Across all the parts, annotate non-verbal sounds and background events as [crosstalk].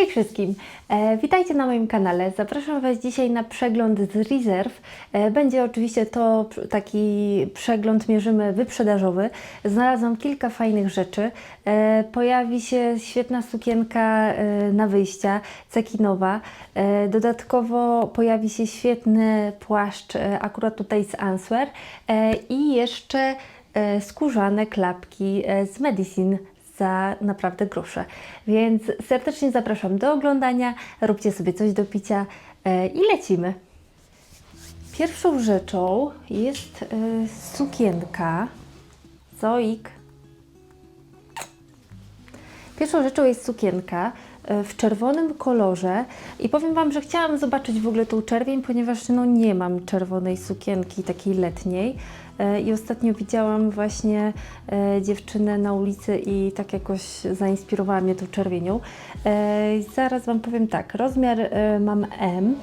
Hej wszystkim! E, witajcie na moim kanale. Zapraszam Was dzisiaj na przegląd z Reserve. E, będzie oczywiście to taki przegląd mierzymy wyprzedażowy. Znalazłam kilka fajnych rzeczy. E, pojawi się świetna sukienka na wyjścia, cekinowa. Dodatkowo pojawi się świetny płaszcz, akurat tutaj z Answer. I jeszcze skórzane klapki z Medicine za naprawdę grosze. Więc serdecznie zapraszam do oglądania, róbcie sobie coś do picia e, i lecimy. Pierwszą rzeczą jest e, sukienka Zoik. Pierwszą rzeczą jest sukienka w czerwonym kolorze i powiem Wam, że chciałam zobaczyć w ogóle tą czerwień, ponieważ no nie mam czerwonej sukienki takiej letniej E, i ostatnio widziałam właśnie e, dziewczynę na ulicy i tak jakoś zainspirowała mnie tą czerwienią. E, zaraz Wam powiem tak, rozmiar e, mam M.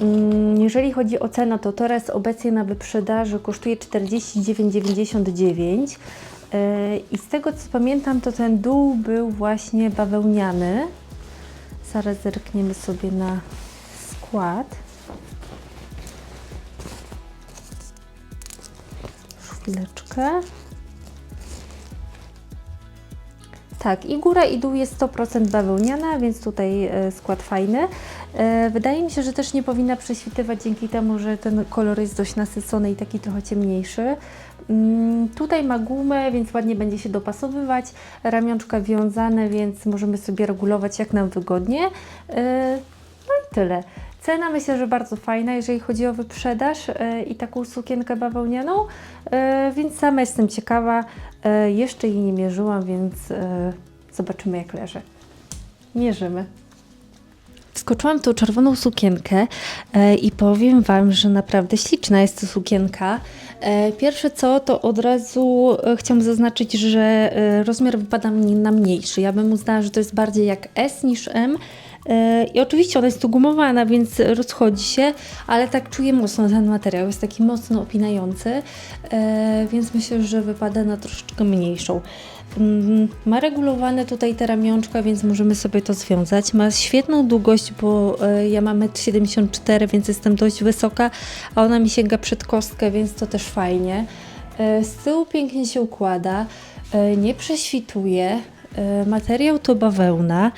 Mm, Jeżeli chodzi o cenę, to teraz obecnie na wyprzedaży kosztuje 49,99 E, i z tego co pamiętam, to ten dół był właśnie bawełniany. Zaraz zerkniemy sobie na skład. Chwileczkę. Tak, i góra i dół jest 100% bawełniana, więc tutaj e, skład fajny. E, Wydaje mi się, że też nie powinna prześwitywać dzięki temu, że ten kolor jest dość nasycony i taki trochę ciemniejszy. Mm, Tutaj ma gumę, więc ładnie będzie się dopasowywać. Ramionczka wiązane, więc możemy sobie regulować jak nam wygodnie. E, No i tyle. Cena myślę, że bardzo fajna, jeżeli chodzi o wyprzedaż e, i taką sukienkę bawełnianą, e, więc sama jestem ciekawa. Jeszcze jej nie mierzyłam, więc zobaczymy jak leży. Mierzymy. Wskoczyłam w tą czerwoną sukienkę i powiem Wam, że naprawdę śliczna jest to sukienka. E, pierwsze co, to od razu e, chciałam zaznaczyć, że e, rozmiar wypada mi na mniejszy. Ja bym uznała, że to jest bardziej jak S niż M. I oczywiście ona jest tu gumowana, więc rozchodzi się, ale tak czuję mocno ten materiał. Jest taki mocno opinający, więc myślę, że wypada na troszeczkę mniejszą. Mm, Ma regulowane tutaj te ramionczka, więc możemy sobie to związać. Ma świetną długość, bo e, ja mam 1,74 m, więc jestem dość wysoka, a ona mi sięga przed kostkę, więc to też fajnie. E, Z tyłu pięknie się układa, e, nie prześwituje. Materiał to bawełna.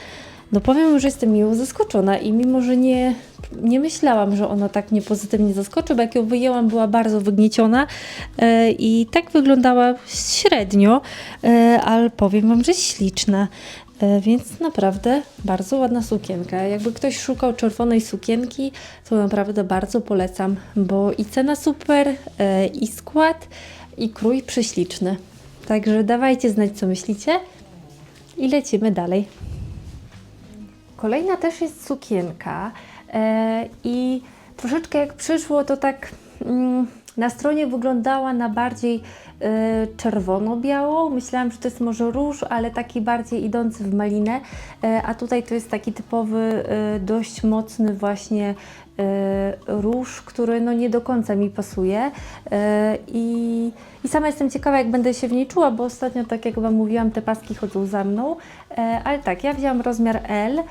No powiem, że jestem miło zaskoczona i mimo, że nie, nie myślałam, że ona tak mnie pozytywnie zaskoczy, bo jak ją wyjęłam, była bardzo wygnieciona e, i tak wyglądała średnio, e, ale powiem Wam, że śliczna. E, Więc naprawdę bardzo ładna sukienka. Jakby ktoś szukał czerwonej sukienki, to naprawdę bardzo polecam, bo i cena super, e, i skład, i krój prześliczny. Także dawajcie znać, co myślicie i lecimy dalej. Kolejna też jest sukienka e, i troszeczkę jak przyszło, to tak mm, na stronie wyglądała na bardziej e, czerwono-białą. Myślałam, że to jest może róż, ale taki bardziej idący w malinę, e, a tutaj to jest taki typowy, dość mocny właśnie róż, który no nie do końca mi pasuje. I, i sama jestem ciekawa, jak będę się w niej czuła, bo ostatnio, tak jak Wam mówiłam, te paski chodzą za mną, ale tak, ja wzięłam rozmiar L,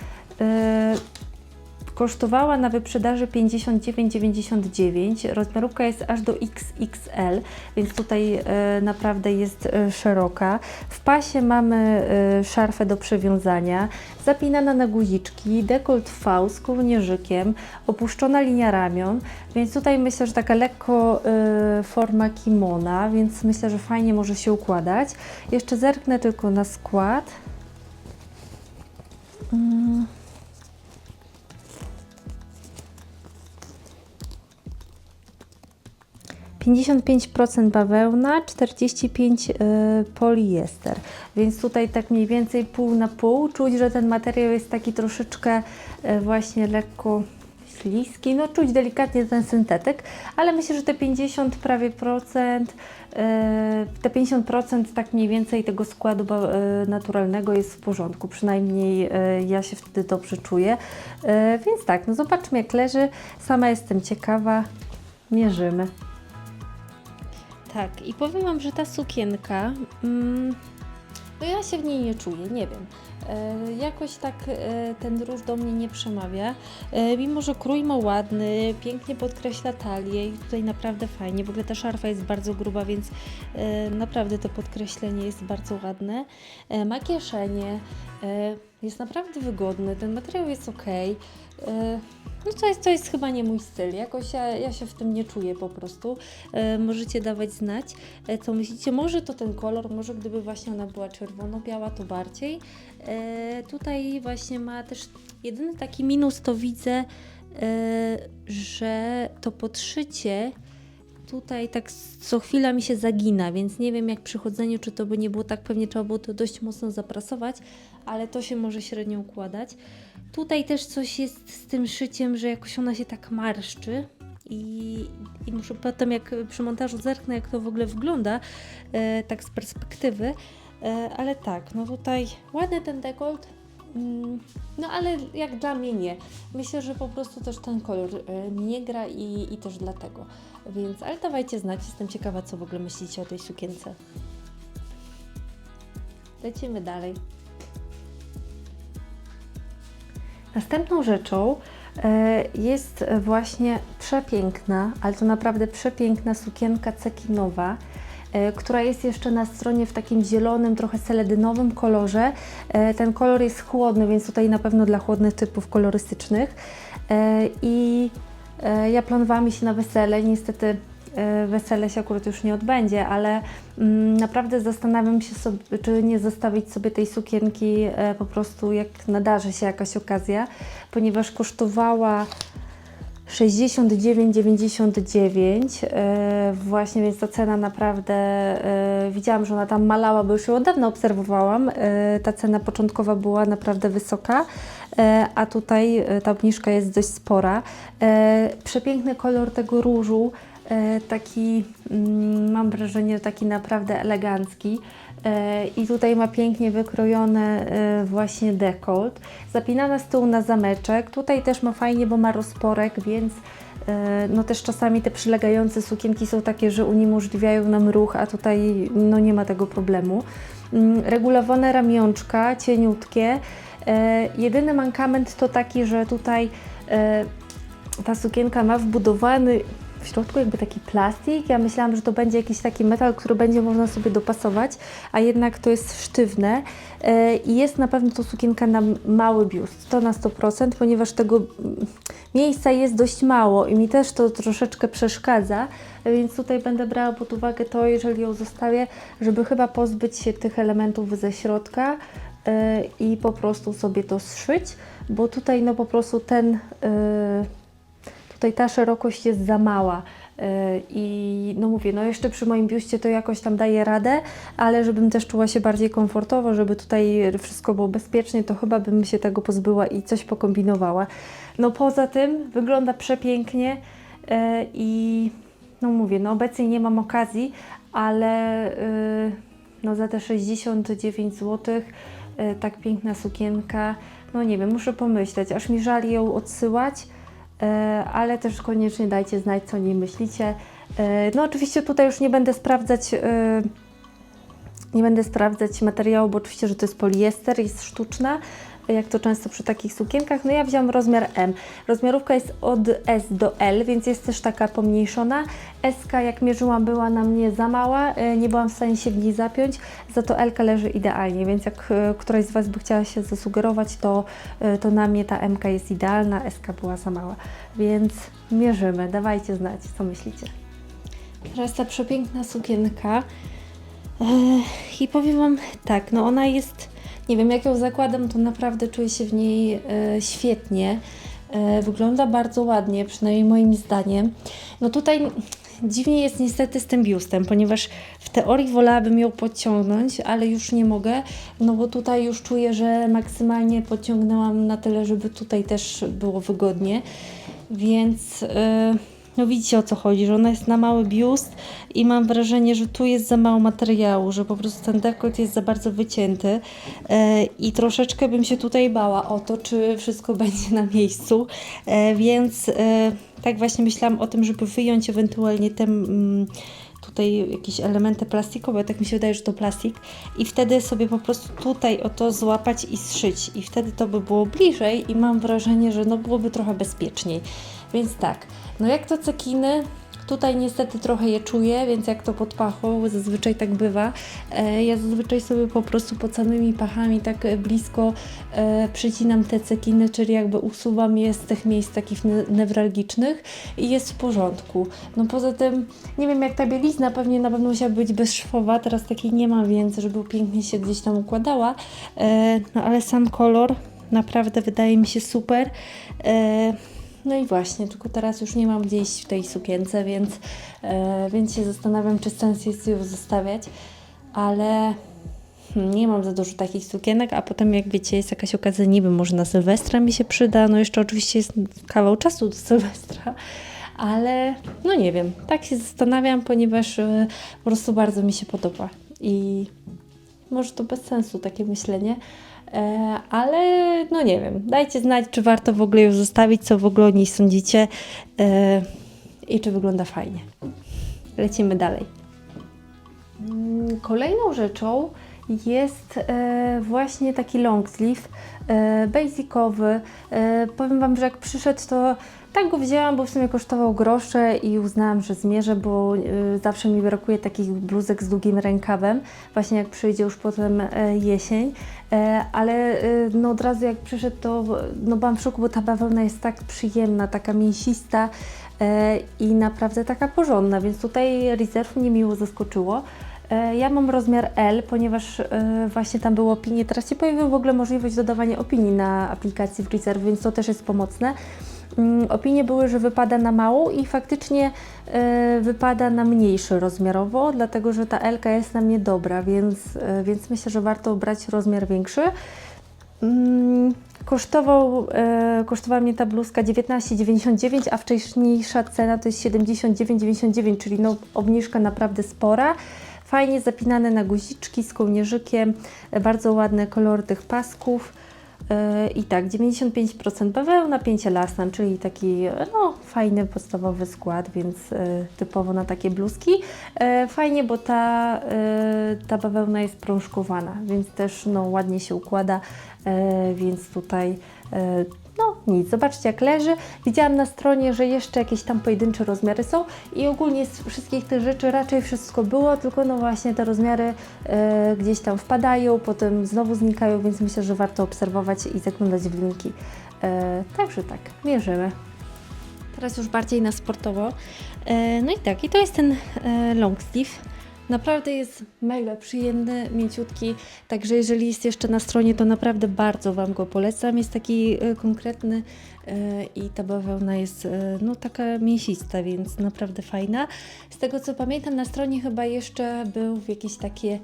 kosztowała na wyprzedaży 59,99. Rozmiarówka jest aż do XXL, więc tutaj e, naprawdę jest e, szeroka. W pasie mamy szarfę do przewiązania, zapinana na guziczki, dekolt V z kołnierzykiem, opuszczona linia ramion, więc tutaj myślę, że taka lekko forma kimona, więc myślę, że fajnie może się układać. Jeszcze zerknę tylko na skład. Mm. 55% bawełna, 45% y, poliester. Więc tutaj tak mniej więcej pół na pół. Czuć, że ten materiał jest taki troszeczkę y, właśnie lekko śliski. No czuć delikatnie ten syntetyk, ale myślę, że te 50 prawie procent, y, te 50% tak mniej więcej tego składu naturalnego jest w porządku. Przynajmniej ja się wtedy dobrze czuję. Więc tak, no zobaczmy jak leży. Sama jestem ciekawa. Mierzymy. Tak, i powiem Wam, że ta sukienka mm, no ja się w niej nie czuję, nie wiem. E, jakoś tak e, ten róż do mnie nie przemawia, e, mimo że krój ma ładny, pięknie podkreśla talię i tutaj naprawdę fajnie. W ogóle ta szarfa jest bardzo gruba, więc e, naprawdę to podkreślenie jest bardzo ładne. E, ma kieszenie, e, jest naprawdę wygodny, ten materiał jest ok. E, no to jest, to jest chyba nie mój styl, jakoś ja, ja się w tym nie czuję po prostu. E, możecie dawać znać, e, co myślicie. Może to ten kolor, może gdyby właśnie ona była czerwono-biała, to bardziej. E, tutaj właśnie ma też jedyny taki minus, to widzę, e, że to podszycie tutaj tak co chwila mi się zagina, więc nie wiem jak przy chodzeniu, czy to by nie było tak, pewnie trzeba było to dość mocno zaprasować, ale to się może średnio układać. Tutaj też coś jest z tym szyciem, że jakoś ona się tak marszczy. I, I muszę potem, jak przy montażu zerknę, jak to w ogóle wygląda, e, tak z perspektywy. E, ale tak, no tutaj ładny ten dekolt, mm, no ale jak dla mnie nie. Myślę, że po prostu też ten kolor e, nie gra i, i też dlatego. Więc, ale dawajcie znać, jestem ciekawa, co w ogóle myślicie o tej sukience. Lecimy dalej. Następną rzeczą e, jest właśnie przepiękna, ale to naprawdę przepiękna sukienka cekinowa, e, która jest jeszcze na stronie w takim zielonym, trochę seledynowym kolorze. E, Ten kolor jest chłodny, więc tutaj na pewno dla chłodnych typów kolorystycznych. I ja planowałam się na wesele, niestety wesele się akurat już nie odbędzie, ale mm, naprawdę zastanawiam się sobie, czy nie zostawić sobie tej sukienki e, po prostu jak nadarzy się jakaś okazja, ponieważ kosztowała 69,99 e, właśnie, więc ta cena naprawdę, e, widziałam, że ona tam malała, bo już ją od dawna obserwowałam, e, ta cena początkowa była naprawdę wysoka, a tutaj ta obniżka jest dość spora. Przepiękny kolor tego różu, taki, mm, mam wrażenie, taki naprawdę elegancki. E, I tutaj ma pięknie wykrojone e, właśnie dekolt. Zapinana z tyłu na zameczek. Tutaj też ma fajnie, bo ma rozporek, więc e, no też czasami te przylegające sukienki są takie, że uniemożliwiają nam ruch, a tutaj no nie ma tego problemu. Mm, Regulowane ramionczka, cieniutkie. E, Jedyny mankament to taki, że tutaj e, ta sukienka ma wbudowany w środku jakby taki plastik. Ja myślałam, że to będzie jakiś taki metal, który będzie można sobie dopasować, a jednak to jest sztywne E, i jest na pewno to sukienka na mały biust, to na 100%, ponieważ tego mm, miejsca jest dość mało i mi też to troszeczkę przeszkadza, więc tutaj będę brała pod uwagę to, jeżeli ją zostawię, żeby chyba pozbyć się tych elementów ze środka e, i po prostu sobie to zszyć, bo tutaj no po prostu ten e, tutaj ta szerokość jest za mała. Yy, I no mówię, no jeszcze przy moim biuście to jakoś tam daję radę, ale żebym też czuła się bardziej komfortowo, żeby tutaj wszystko było bezpiecznie, to chyba bym się tego pozbyła i coś pokombinowała. No poza tym wygląda przepięknie yy, i no mówię, no obecnie nie mam okazji, ale yy, no za te 69 zł tak piękna sukienka, no nie wiem, muszę pomyśleć, aż mi żal ją odsyłać, E, ale też koniecznie dajcie znać, co o niej myślicie. E, No oczywiście tutaj już nie będę sprawdzać, e, nie będę sprawdzać materiału, bo oczywiście, że to jest poliester, jest sztuczna, jak to często przy takich sukienkach. No ja wziąłam rozmiar M. Rozmiarówka jest od S do L, więc jest też taka pomniejszona. S jak mierzyłam była na mnie za mała, e, nie byłam w stanie się w niej zapiąć, za to L leży idealnie, więc jak e, któraś z Was by chciała się zasugerować, to, e, to na mnie ta M jest idealna, S była za mała. Więc mierzymy, dawajcie znać, co myślicie. Teraz ta przepiękna sukienka. I powiem Wam tak, no ona jest, nie wiem, jak ją zakładam, to naprawdę czuję się w niej e, świetnie. E, wygląda bardzo ładnie, przynajmniej moim zdaniem. No tutaj dziwnie jest niestety z tym biustem, ponieważ w teorii wolałabym ją podciągnąć, ale już nie mogę, no bo tutaj już czuję, że maksymalnie podciągnęłam na tyle, żeby tutaj też było wygodnie. Więc e, no widzicie o co chodzi, że ona jest na mały biust i mam wrażenie, że tu jest za mało materiału, że po prostu ten dekolt jest za bardzo wycięty. E, i troszeczkę bym się tutaj bała o to, czy wszystko [laughs] będzie na miejscu, e, więc e, tak właśnie myślałam o tym, żeby wyjąć ewentualnie ten, mm, tutaj jakieś elementy plastikowe, tak mi się wydaje, że to plastik i wtedy sobie po prostu tutaj o to złapać i zszyć. I wtedy to by było bliżej i mam wrażenie, że no byłoby trochę bezpieczniej. Więc tak, no jak to cekiny, Tutaj niestety trochę je czuję, więc jak to pod pachą, zazwyczaj tak bywa. E, ja zazwyczaj sobie po prostu pod samymi pachami tak blisko e, przycinam te cekiny, czyli jakby usuwam je z tych miejsc takich ne newralgicznych i jest w porządku. No poza tym, nie wiem jak ta bielizna pewnie na pewno musiała być bezszwowa, teraz takiej nie ma, więc żeby pięknie się gdzieś tam układała. E, no ale sam kolor naprawdę wydaje mi się super. No i właśnie, tylko teraz już nie mam gdzie iść w tej sukience, więc, e, więc się zastanawiam, czy sens jest ją zostawiać, ale hmm, nie mam za dużo takich sukienek, a potem jak wiecie, jest jakaś okazja, niby może na Sylwestra mi się przyda, no jeszcze oczywiście jest kawał czasu do Sylwestra, ale no nie wiem, tak się zastanawiam, ponieważ e, po prostu bardzo mi się podoba i może to bez sensu takie myślenie, ale no nie wiem, dajcie znać, czy warto w ogóle ją zostawić, co w ogóle o niej sądzicie e, i czy wygląda fajnie. Lecimy dalej. Mm, Kolejną rzeczą jest e, właśnie taki long sleeve, e, basicowy. E, powiem Wam, że jak przyszedł, to tak go wzięłam, bo w sumie kosztował grosze i uznałam, że zmierzę, bo e, zawsze mi brakuje takich bluzek z długim rękawem, właśnie jak przyjdzie już potem e, jesień. E, ale e, no od razu jak przyszedł, to no byłam w szoku, bo ta bawełna jest tak przyjemna, taka mięsista e, i naprawdę taka porządna, więc tutaj Reserve mnie miło zaskoczyło. Ja mam rozmiar L, ponieważ właśnie tam były opinie. Teraz się pojawiła w ogóle możliwość dodawania opinii na aplikacji w Reserve, więc to też jest pomocne. Mm, Opinie były, że wypada na małą i faktycznie e, wypada na mniejszy rozmiarowo, dlatego że ta L jest na mnie dobra, więc, e, więc myślę, że warto brać rozmiar większy. Mm, Kosztował, e, kosztowała mnie ta bluzka 19,99, a wcześniejsza cena to jest 79,99, czyli no, obniżka naprawdę spora. Fajnie zapinane na guziczki z kołnierzykiem, bardzo ładny kolor tych pasków. I tak, 95% bawełna, 5 elastan, czyli taki no, fajny, podstawowy skład, więc e, typowo na takie bluzki. E, Fajnie, bo ta, e, ta bawełna jest prążkowana, więc też no, ładnie się układa, więc tutaj no nic, zobaczcie jak leży. Widziałam na stronie, że jeszcze jakieś tam pojedyncze rozmiary są i ogólnie z wszystkich tych rzeczy raczej wszystko było, tylko no właśnie te rozmiary e, gdzieś tam wpadają, potem znowu znikają, więc myślę, że warto obserwować i zaglądać w linki. E, także tak, mierzymy. Teraz już bardziej na sportowo. E, no i tak, i to jest ten long sleeve. Naprawdę jest mega przyjemny, mięciutki, także jeżeli jest jeszcze na stronie, to naprawdę bardzo Wam go polecam. Jest taki e, konkretny e, i ta bawełna jest e, no taka mięsista, więc naprawdę fajna. Z tego co pamiętam, na stronie chyba jeszcze był jakieś takie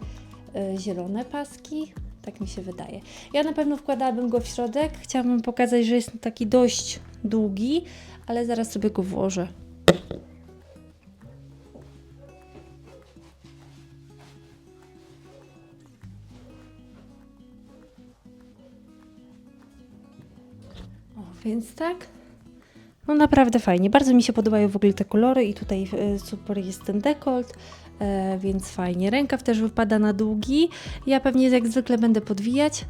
zielone paski, tak mi się wydaje. Ja na pewno wkładałabym go w środek, chciałabym pokazać, że jest taki dość długi, ale zaraz sobie go włożę. Więc tak. No naprawdę fajnie. Bardzo mi się podobają w ogóle te kolory i tutaj e, super jest ten dekolt, e, więc fajnie. Rękaw też wypada na długi. Ja pewnie jak zwykle będę podwijać.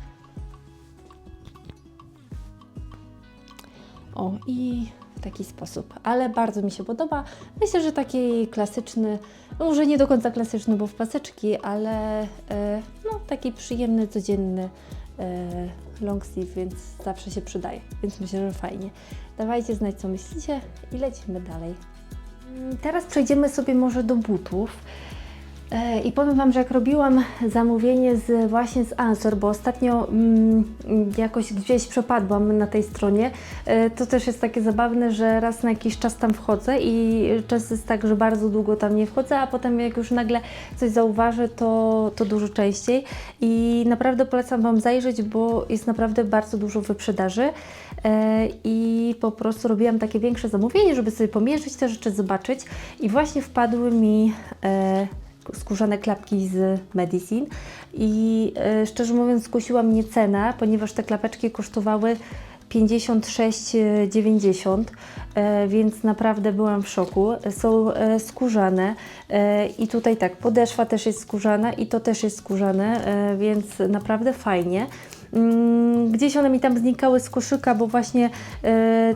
O, i w taki sposób. Ale bardzo mi się podoba. Myślę, że taki klasyczny, no może nie do końca klasyczny, bo w paseczki, ale e, no taki przyjemny, codzienny long sleeve, więc zawsze się przydaje. Więc myślę, że fajnie. Dawajcie znać, co myślicie i lecimy dalej. Mm, Teraz przejdziemy sobie może do butów. E, I powiem Wam, że jak robiłam zamówienie z, właśnie z Answer, bo ostatnio mm, jakoś gdzieś przepadłam na tej stronie, e, to też jest takie zabawne, że raz na jakiś czas tam wchodzę i często jest tak, że bardzo długo tam nie wchodzę, a potem jak już nagle coś zauważę, to, to dużo częściej. I naprawdę polecam Wam zajrzeć, bo jest naprawdę bardzo dużo wyprzedaży. E, I po prostu robiłam takie większe zamówienie, żeby sobie pomierzyć te rzeczy, zobaczyć. I właśnie wpadły mi skórzane klapki z Medicine i e, szczerze mówiąc skusiła mnie cena, ponieważ te klapeczki kosztowały 56,90, e, więc naprawdę byłam w szoku. Są e, skórzane i tutaj tak, podeszwa też jest skórzana i to też jest skórzane, więc naprawdę fajnie. Mm, Gdzieś one mi tam znikały z koszyka, bo właśnie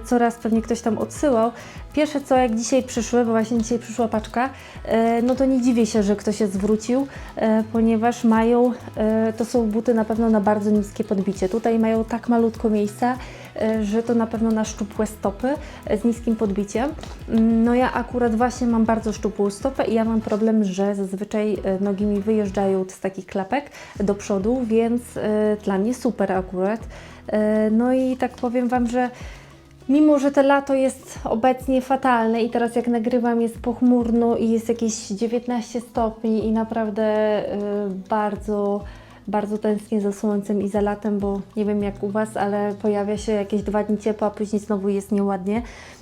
coraz pewnie ktoś tam odsyłał. Pierwsze co, jak dzisiaj przyszły, bo właśnie dzisiaj przyszła paczka, e, no to nie dziwię się, że ktoś się zwrócił, e, ponieważ mają, e, to są buty na pewno na bardzo niskie podbicie. Tutaj mają tak malutko miejsca, że to na pewno na szczupłe stopy z niskim podbiciem. Mm, No ja akurat właśnie mam bardzo szczupłą stopę i ja mam problem, że zazwyczaj nogi mi wyjeżdżają z takich klapek do przodu, więc dla mnie super akurat. No i tak powiem Wam, że Mimo, że to lato jest obecnie fatalne i teraz jak nagrywam jest pochmurno i jest jakieś 19 stopni i naprawdę y, bardzo, bardzo tęsknię za słońcem i za latem, bo nie wiem jak u Was, ale pojawia się jakieś dwa dni ciepła, a później znowu jest nieładnie,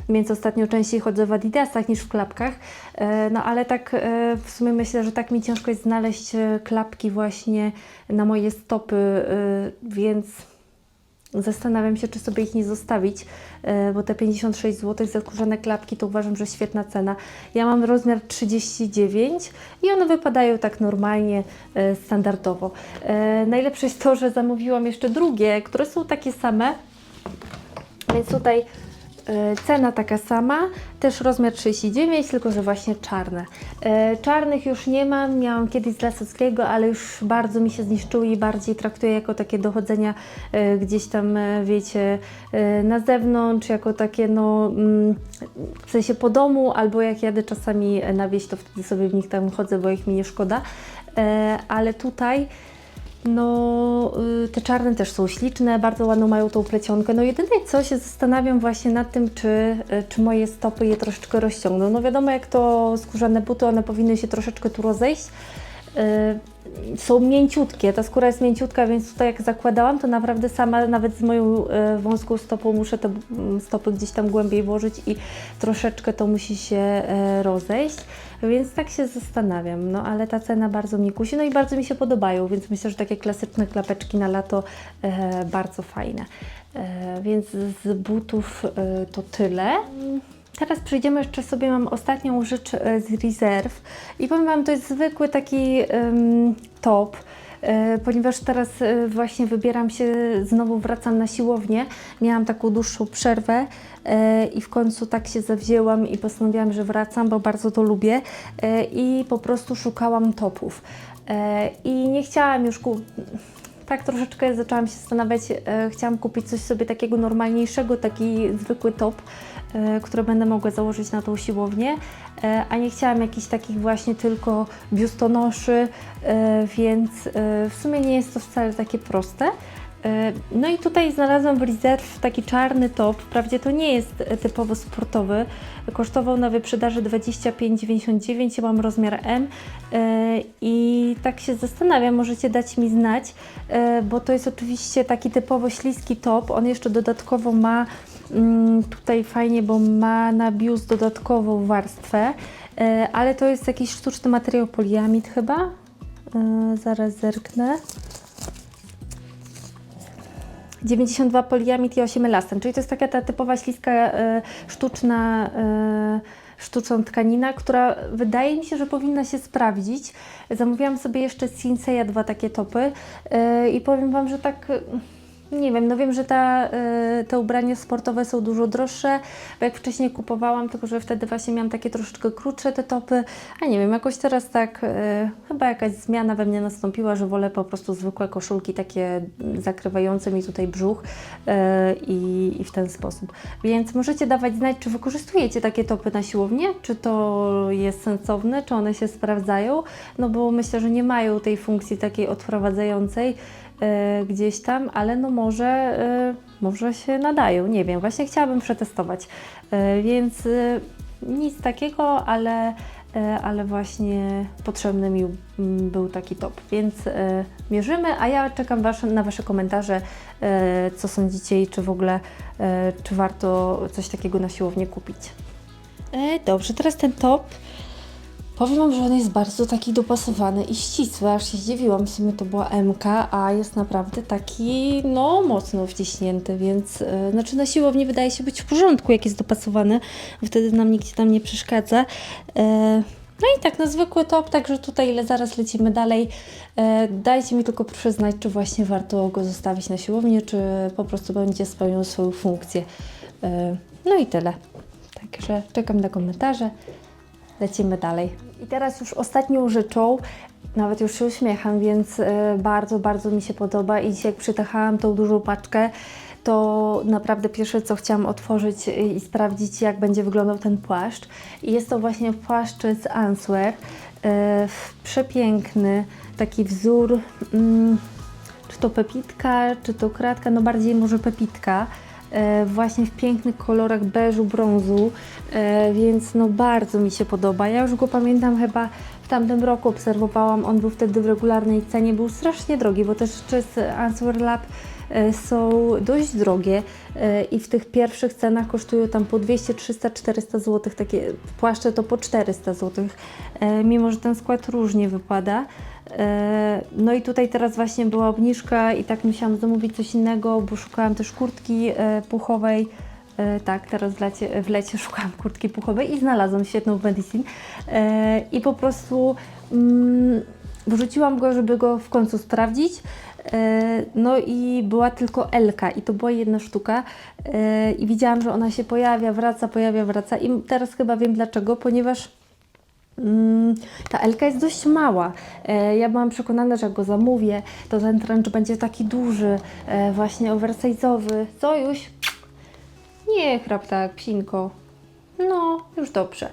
więc ostatnio częściej chodzę w adidasach niż w klapkach. E, No ale tak e, w sumie myślę, że tak mi ciężko jest znaleźć e, klapki właśnie na moje stopy, e, więc Zastanawiam się, czy sobie ich nie zostawić, e, bo te 56 zł za skórzane klapki to uważam, że świetna cena. Ja mam rozmiar 39 i one wypadają tak normalnie, e, standardowo. E, Najlepsze jest to, że zamówiłam jeszcze drugie, które są takie same, więc tutaj cena taka sama, też rozmiar 39, tylko że właśnie czarne. E, Czarnych już nie mam, miałam kiedyś z Lasowskiego, ale już bardzo mi się zniszczyły i bardziej traktuję jako takie dochodzenia e, gdzieś tam, e, wiecie, e, na zewnątrz, jako takie no, mm, w sensie po domu, albo jak jadę czasami na wieś, to wtedy sobie w nich tam chodzę, bo ich mi nie szkoda. E, Ale tutaj no, y, te czarne też są śliczne, bardzo ładną mają tą plecionkę. No jedyne co się zastanawiam właśnie nad tym, czy, y, czy moje stopy je troszeczkę rozciągną. No wiadomo, jak to skórzane buty, one powinny się troszeczkę tu rozejść. Y, Są mięciutkie, ta skóra jest mięciutka, więc tutaj jak zakładałam, to naprawdę sama, nawet z moją wąską stopą, muszę te mm, stopy gdzieś tam głębiej włożyć i troszeczkę to musi się rozejść. Więc tak się zastanawiam, no ale ta cena bardzo mnie kusi, no i bardzo mi się podobają, więc myślę, że takie klasyczne klapeczki na lato e, bardzo fajne. E, więc z butów e, to tyle. Teraz przejdziemy jeszcze sobie, mam ostatnią rzecz e, z Reserve i powiem Wam, to jest zwykły taki top, ponieważ teraz e, właśnie wybieram się, znowu wracam na siłownię, miałam taką dłuższą przerwę e, i w końcu tak się zawzięłam i postanowiłam, że wracam, bo bardzo to lubię e, i po prostu szukałam topów. E, I nie chciałam już ku tak troszeczkę zaczęłam się zastanawiać, e, chciałam kupić coś sobie takiego normalniejszego, taki zwykły top, e, który będę mogła założyć na tą siłownię, e, a nie chciałam jakichś takich właśnie tylko biustonoszy, e, więc w sumie nie jest to wcale takie proste. No i tutaj znalazłam w Reserve taki czarny top, wprawdzie to nie jest typowo sportowy, kosztował na wyprzedaży 25,99, ja mam rozmiar M. I tak się zastanawiam, możecie dać mi znać, bo to jest oczywiście taki typowo śliski top, on jeszcze dodatkowo ma tutaj fajnie, bo ma na biust dodatkową warstwę, e, ale to jest jakiś sztuczny materiał poliamid chyba, E, zaraz zerknę. 92 poliamid i 8 elastan, czyli to jest taka ta typowa śliska, e, sztuczna, sztuczna tkanina, która wydaje mi się, że powinna się sprawdzić. Zamówiłam sobie jeszcze z Sinseya dwa takie topy e, i powiem Wam, że tak... Nie wiem, no wiem, że ta, e, te ubrania sportowe są dużo droższe, bo jak wcześniej kupowałam, tylko że wtedy właśnie miałam takie troszeczkę krótsze te topy, a nie wiem, jakoś teraz tak, e, chyba jakaś zmiana we mnie nastąpiła, że wolę po prostu zwykłe koszulki takie zakrywające mi tutaj brzuch e, i, i w ten sposób. Więc możecie dawać znać, czy wykorzystujecie takie topy na siłownię, czy to jest sensowne, czy one się sprawdzają, no bo myślę, że nie mają tej funkcji takiej odprowadzającej, gdzieś tam, ale no może, e, może się nadają, nie wiem, właśnie chciałabym przetestować, e, więc e, nic takiego, ale, e, ale właśnie potrzebny mi mm, był taki top, więc e, mierzymy, a ja czekam wasze, na Wasze komentarze, e, co sądzicie i czy w ogóle, e, czy warto coś takiego na siłownię kupić. E, dobrze, teraz ten top Powiem Wam, że on jest bardzo taki dopasowany i ścisły, aż się zdziwiłam, w sumie to była MK, a jest naprawdę taki, no, mocno wciśnięty, więc, e, znaczy na siłowni wydaje się być w porządku, jak jest dopasowany, wtedy nam nikt tam nie przeszkadza. E, no i tak, no zwykły top, także tutaj ile zaraz lecimy dalej. E, dajcie mi tylko proszę znać, czy właśnie warto go zostawić na siłowni, czy po prostu będzie spełniał swoją funkcję. E, no i tyle. Także czekam na komentarze. Lecimy dalej. I teraz już ostatnią rzeczą, nawet już się uśmiecham, więc e, bardzo, bardzo mi się podoba i dzisiaj jak przytachałam tą dużą paczkę, to naprawdę pierwsze co chciałam otworzyć e, i sprawdzić jak będzie wyglądał ten płaszcz. I jest to właśnie płaszcz z Answear. E, przepiękny, taki wzór, mm, czy to pepitka, czy to kratka, no bardziej może pepitka właśnie w pięknych kolorach beżu, brązu, e, więc no bardzo mi się podoba. Ja już go pamiętam chyba w tamtym roku obserwowałam, on był wtedy w regularnej cenie, był strasznie drogi, bo te rzeczy z Answer Lab e, są dość drogie e, i w tych pierwszych cenach kosztują tam po 200, 300, 400 zł, takie płaszcze to po 400 zł, e, mimo że ten skład różnie wypada. E, No i tutaj teraz właśnie była obniżka i tak musiałam zamówić coś innego, bo szukałam też kurtki e, puchowej. E, Tak, teraz w lecie, w lecie [laughs] szukałam kurtki puchowej i znalazłam świetną w Medicine. I po prostu mm, wrzuciłam go, żeby go w końcu sprawdzić. No i była tylko Elka i to była jedna sztuka i widziałam, że ona się pojawia, wraca, pojawia, wraca i teraz chyba wiem dlaczego, ponieważ Ta Elka jest dość mała. E, Ja byłam przekonana, że jak go zamówię, to ten trench będzie taki duży, e, właśnie oversize'owy. Co już? Nie chrap tak, psinko. No, już dobrze.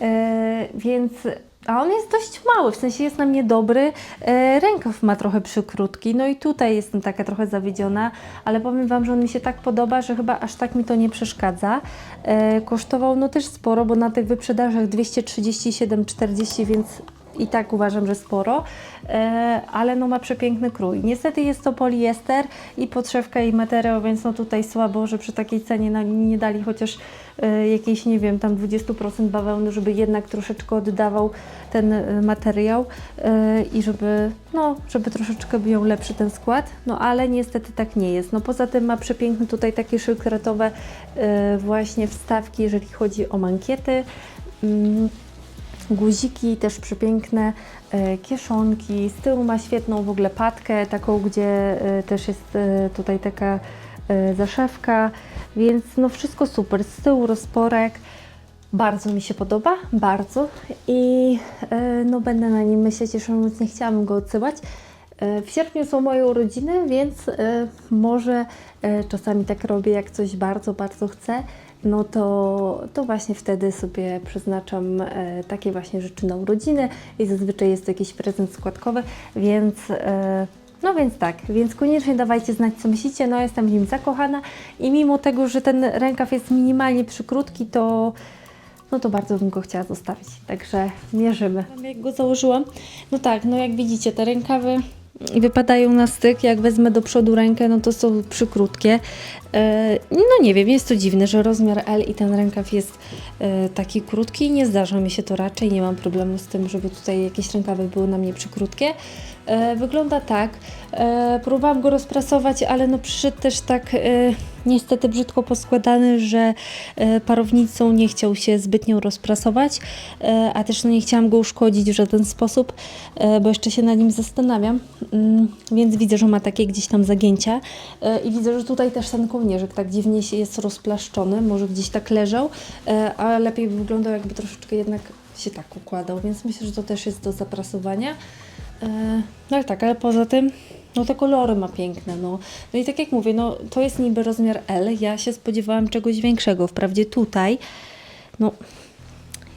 E, więc, a on jest dość mały, w sensie jest na mnie dobry. E, rękaw ma trochę przykrótki, no i tutaj jestem taka trochę zawiedziona, ale powiem Wam, że on mi się tak podoba, że chyba aż tak mi to nie przeszkadza. E, kosztował no też sporo, bo na tych wyprzedażach 237,40, więc i tak uważam, że sporo, e, ale no ma przepiękny krój. Niestety jest to poliester i podszewka i materiał, więc no tutaj słabo, że przy takiej cenie nie dali chociaż e, jakiejś, nie wiem, tam 20% bawełny, żeby jednak troszeczkę oddawał ten e, materiał i żeby, no, żeby troszeczkę był lepszy ten skład, no ale niestety tak nie jest. No poza tym ma przepiękne tutaj takie szykretowe e, właśnie wstawki, jeżeli chodzi o mankiety. Guziki też przepiękne, e, kieszonki, z tyłu ma świetną w ogóle patkę, taką, gdzie e, też jest e, tutaj taka zaszewka, więc no wszystko super, z tyłu rozporek, bardzo mi się podoba, bardzo. I no będę na nim myśleć, jeszcze nie chciałam go odsyłać. W sierpniu są moje urodziny, więc e, może e, czasami tak robię, jak coś bardzo, bardzo chcę, no to, to właśnie wtedy sobie przeznaczam e, takie właśnie rzeczy na urodziny i zazwyczaj jest to jakiś prezent składkowy, więc no więc tak, więc koniecznie dawajcie znać co myślicie, no jestem w nim zakochana i mimo tego, że ten rękaw jest minimalnie przykrótki, to no to bardzo bym go chciała zostawić. Także mierzymy. Jak go założyłam, no tak, no jak widzicie, te rękawy wypadają na styk. Jak wezmę do przodu rękę, no to są przykrótkie. E, No nie wiem, jest to dziwne, że rozmiar L i ten rękaw jest e, taki krótki. Nie zdarza mi się to raczej, nie mam problemu z tym, żeby tutaj jakieś rękawy były na mnie przykrótkie. E, Wygląda tak. E, Próbowałam go rozprasować, ale no przyszedł też tak e, niestety brzydko poskładany, że e, parownicą nie chciał się zbytnio rozprasować, a też no nie chciałam go uszkodzić w żaden sposób, bo jeszcze się na nim zastanawiam, Mm, więc widzę, że ma takie gdzieś tam zagięcia i widzę, że tutaj też ten kołnierzyk tak dziwnie się jest rozplaszczony, może gdzieś tak leżał, e, a lepiej by wyglądał jakby troszeczkę jednak się tak układał, więc myślę, że to też jest do zaprasowania. No ale tak, ale poza tym, no te kolory ma piękne, no. No i tak jak mówię, no to jest niby rozmiar L, ja się spodziewałam czegoś większego, wprawdzie tutaj, no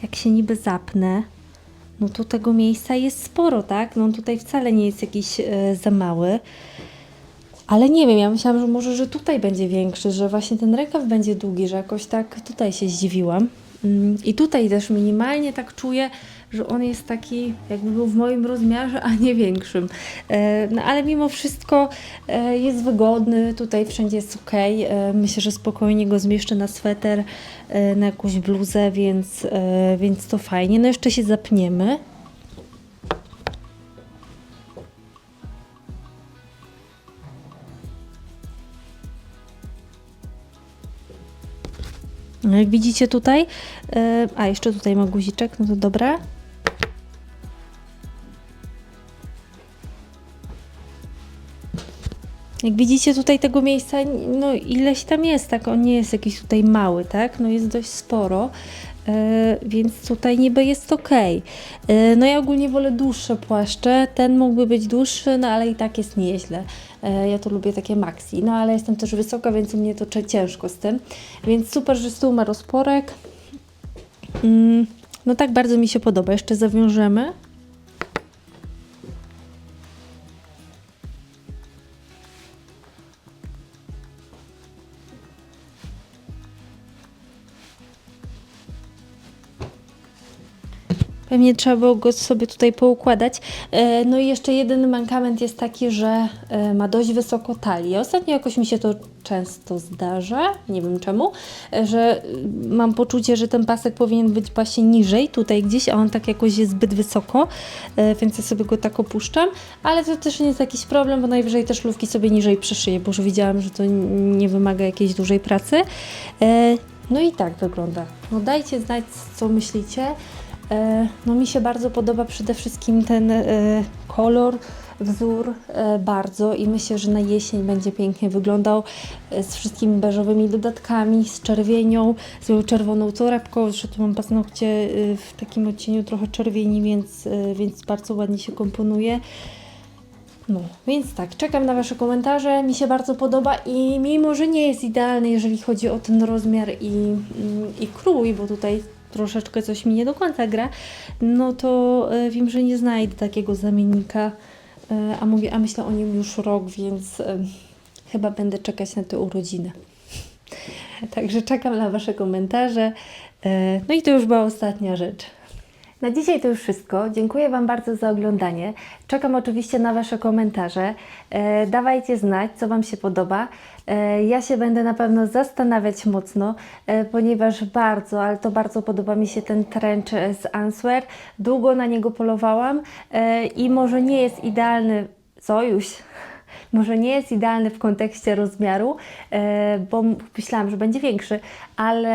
jak się niby zapnę, no to tego miejsca jest sporo, tak? No tutaj wcale nie jest jakiś e, za mały. Ale nie wiem, ja myślałam, że może, że tutaj będzie większy, że właśnie ten rękaw będzie długi, że jakoś tak tutaj się zdziwiłam. Mm, I tutaj też minimalnie tak czuję, że on jest taki, jakby był w moim rozmiarze, a nie większym. E, No ale mimo wszystko e, jest wygodny, tutaj wszędzie jest ok. Myślę, że spokojnie go zmieszczę na sweter, e, na jakąś bluzę, więc, e, więc to fajnie. No jeszcze się zapniemy. No, Jak widzicie tutaj, e, a jeszcze tutaj ma guziczek, no to dobra. Jak widzicie tutaj tego miejsca, no ileś tam jest, tak? On nie jest jakiś tutaj mały, tak? No jest dość sporo, e, więc tutaj niby jest ok. E, no ja ogólnie wolę dłuższe płaszcze, ten mógłby być dłuższy, no ale i tak jest nieźle. E, ja to lubię takie maxi, no ale jestem też wysoka, więc u mnie to ciężko z tym. Więc super, że tyłu ma rozporek. Mm, no tak bardzo mi się podoba. Jeszcze zawiążemy. Pewnie trzeba było go sobie tutaj poukładać. E, No i jeszcze jeden mankament jest taki, że e, ma dość wysoko talię. Ostatnio jakoś mi się to często zdarza, nie wiem czemu, e, że mam poczucie, że ten pasek powinien być właśnie niżej, tutaj gdzieś, a on tak jakoś jest zbyt wysoko, więc ja sobie go tak opuszczam, ale to też nie jest jakiś problem, bo najwyżej te szlówki sobie niżej przyszyję, bo już widziałam, że to nie wymaga jakiejś dużej pracy. No i tak wygląda. No dajcie znać, co myślicie. E, No mi się bardzo podoba przede wszystkim ten e, kolor, wzór e, bardzo i myślę, że na jesień będzie pięknie wyglądał z wszystkimi beżowymi dodatkami, z czerwienią, z czerwoną torebką, że tu mam paznokcie w takim odcieniu trochę czerwieni, więc, więc bardzo ładnie się komponuje. No, więc tak, czekam na Wasze komentarze. Mi się bardzo podoba i mimo, że nie jest idealny, jeżeli chodzi o ten rozmiar i, mm, i krój, bo tutaj troszeczkę coś mi nie do końca gra, no to e, wiem, że nie znajdę takiego zamiennika, e, a mówię, a myślę o nim już rok, więc e, chyba będę czekać na te urodziny. [laughs] Także czekam na Wasze komentarze. No i to już była ostatnia rzecz. Na dzisiaj to już wszystko. Dziękuję Wam bardzo za oglądanie. Czekam oczywiście na Wasze komentarze. E, dawajcie znać, co Wam się podoba. E, ja się będę na pewno zastanawiać mocno, e, ponieważ bardzo, ale to bardzo podoba mi się ten trench e, z Answer. Długo na niego polowałam e, i może nie jest idealny sojusz może nie jest idealny w kontekście rozmiaru, e, bo myślałam, że będzie większy, ale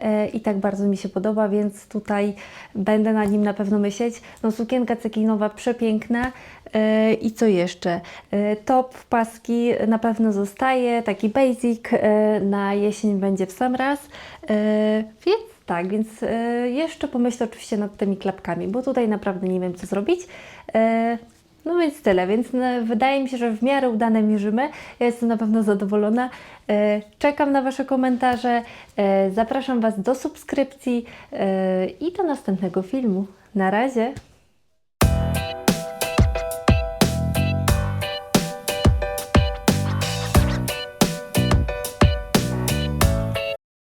e, i tak bardzo mi się podoba, więc tutaj będę nad nim na pewno myśleć. No sukienka cekinowa przepiękna e, i co jeszcze? Top, paski na pewno zostaje, taki basic, na jesień będzie w sam raz, więc tak, więc jeszcze pomyślę oczywiście nad tymi klapkami, bo tutaj naprawdę nie wiem co zrobić. No więc tyle, więc e, wydaje mi się, że w miarę udane mierzymy. Ja jestem na pewno zadowolona. E, Czekam na Wasze komentarze. E, Zapraszam Was do subskrypcji i do następnego filmu. Na razie.